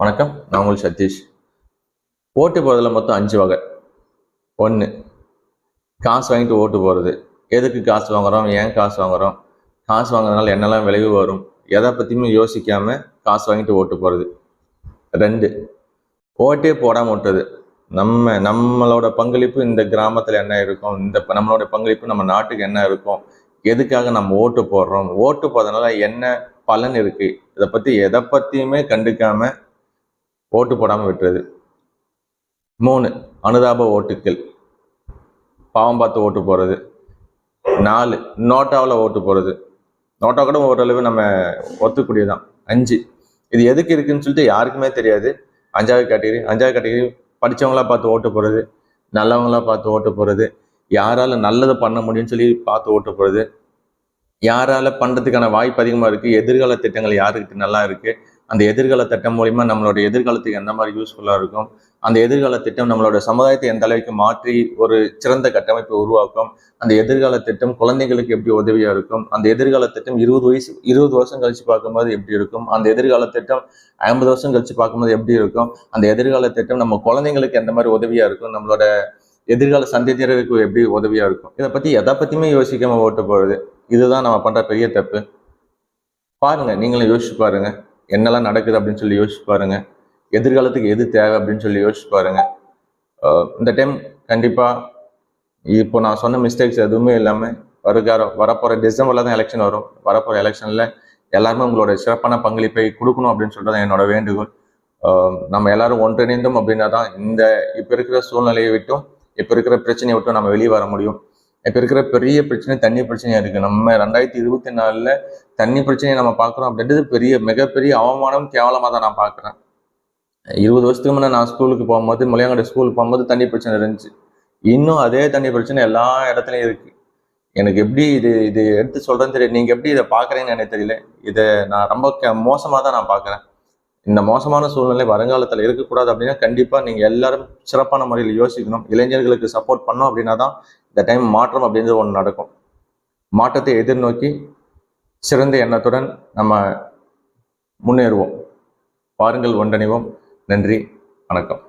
வணக்கம் நான் உங்கள் சதீஷ். ஓட்டு போகிறதுல மொத்தம் அஞ்சு வகை. ஒன்று காசு வாங்கிட்டு ஓட்டு போகிறது எதுக்கு காசு வாங்குறோம்? ஏன் காசு வாங்குறோம்? காசு வாங்குறதுனால என்னெல்லாம் விளைவு வரும்? எதை பற்றியுமே யோசிக்காமல் காசு வாங்கிட்டு ஓட்டு போகிறது ரெண்டு ஓட்டே போடாமல் விட்டது நம்ம நம்மளோட பங்களிப்பு இந்த கிராமத்தில் என்ன இருக்கும்? இந்த நம்மளோட பங்களிப்பு நம்ம நாட்டுக்கு என்ன இருக்கும்? எதுக்காக நம்ம ஓட்டு போடுறோம்? ஓட்டு போடுறதுனால என்ன பலன் இருக்குது இதை பற்றி எதை பற்றியுமே கண்டுக்காமல் ஓட்டு போடாமல் விட்டுறது. மூணு அனுதாப ஓட்டுக்கள். பாவம் பார்த்து ஓட்டு போகிறது நாலு நோட்டாவில் ஓட்டு போகிறது நோட்டா கூட ஓரளவு நம்ம ஒத்துக்கூடியதான் அஞ்சு இது எதுக்கு இருக்குன்னு சொல்லிட்டு யாருக்குமே தெரியாது. அஞ்சாவது கேட்டகரி அஞ்சாவது கேட்டகரி படிச்சவங்களா பார்த்து ஓட்டு போகிறது நல்லவங்களா பார்த்து ஓட்டு போகிறது யாரால் நல்லது பண்ண முடியும்னு சொல்லி பார்த்து ஓட்டு போகிறது யாரால் பண்ணுறதுக்கான வாய்ப்பு அதிகமாக இருக்குது எதிர்கால திட்டங்கள் யாருக்கிட்ட நல்லா இருக்குது அந்த எதிர்கால திட்டம் மூலிமா நம்மளோட எதிர்காலத்துக்கு எந்த மாதிரி யூஸ்ஃபுல்லாக இருக்கும்? அந்த எதிர்கால திட்டம் நம்மளோட சமுதாயத்தை எந்த அளவுக்கு மாற்றி ஒரு சிறந்த கட்டமைப்பை உருவாக்கும்? அந்த எதிர்கால திட்டம் குழந்தைகளுக்கு எப்படி உதவியாக இருக்கும்? அந்த எதிர்கால திட்டம் இருபது வயசு இருபது வருஷம் கழிச்சு பார்க்கும்போது எப்படி இருக்கும்? அந்த எதிர்கால திட்டம் ஐம்பது வருஷம் கழிச்சு பார்க்கும்போது எப்படி இருக்கும்? அந்த எதிர்கால திட்டம் நம்ம குழந்தைங்களுக்கு எந்த மாதிரி உதவியாக இருக்கும்? நம்மளோட எதிர்கால சந்ததியருக்கு எப்படி உதவியாக இருக்கும்? இதை பற்றி எதை பற்றியுமே யோசிக்காமல் ஓட்டு போகிறது இதுதான் நம்ம பண்ணுற பெரிய தப்பு. பாருங்கள் நீங்களும் யோசிச்சு பாருங்கள் என்னெல்லாம் நடக்குது அப்படின்னு சொல்லி யோசிச்சு பாருங்க. எதிர்காலத்துக்கு எது தேவை அப்படின்னு சொல்லி யோசிச்சு பாருங்க. இந்த டைம் கண்டிப்பா இப்போ நான் சொன்ன மிஸ்டேக்ஸ் எதுவுமே இல்லாமல் வருகிற வரப்போற டிசம்பர்ல தான் எலெக்ஷன் வரும். வரப்போற எலெக்ஷன்ல எல்லாருமே உங்களோட சிறப்பான பங்களிப்பை கொடுக்கணும் அப்படின்னு சொல்றது தான் என்னோட வேண்டுகோள். நம்ம எல்லாரும் ஒன்றிணைந்தோம் அப்படின்னா தான் இந்த இப்ப இருக்கிற சூழ்நிலையை விட்டும் இப்ப இருக்கிற பிரச்சனையை விட்டும் நம்ம வெளியே வர முடியும். இப்ப இருக்கிற பெரிய பிரச்சனை தண்ணி பிரச்சனையா இருக்கு. நம்ம ரெண்டாயிரத்தி இருபத்தி நாலுல தண்ணி பிரச்சனையை நம்ம பார்க்குறோம் அப்படின்றது பெரிய மிகப்பெரிய அவமானம் கேவலமாக தான் நான் பார்க்குறேன். இருபது வருஷத்துக்கு முன்னே நான் ஸ்கூலுக்கு போகும்போது முளையங்காடு ஸ்கூலுக்கு போகும்போது தண்ணி பிரச்சனை இருந்துச்சு. இன்னும் அதே தண்ணி பிரச்சனை எல்லா இடத்துலையும் இருக்குது எனக்கு எப்படி இது இது எடுத்து சொல்கிறேன்னு தெரியல. நீங்கள் எப்படி இதை பார்க்குறீங்கன்னு எனக்கு தெரியல. இதை நான் ரொம்ப மோசமாக தான் நான் பார்க்குறேன். இந்த மோசமான சூழ்நிலை வருங்காலத்தில் இருக்கக்கூடாது அப்படின்னா கண்டிப்பாக நீங்கள் எல்லாரும் சிறப்பான முறையில் யோசிக்கணும். இளைஞர்களுக்கு சப்போர்ட் பண்ணோம் அப்படின்னா தான் இந்த டைம் மாற்றம் அப்படின்றது ஒன்று நடக்கும். மாற்றத்தை எதிர்நோக்கி சிறந்த எண்ணத்துடன் நம்ம முன்னேறுவோம். பாருங்கள் ஒன்றணிவோம். நன்றி வணக்கம்.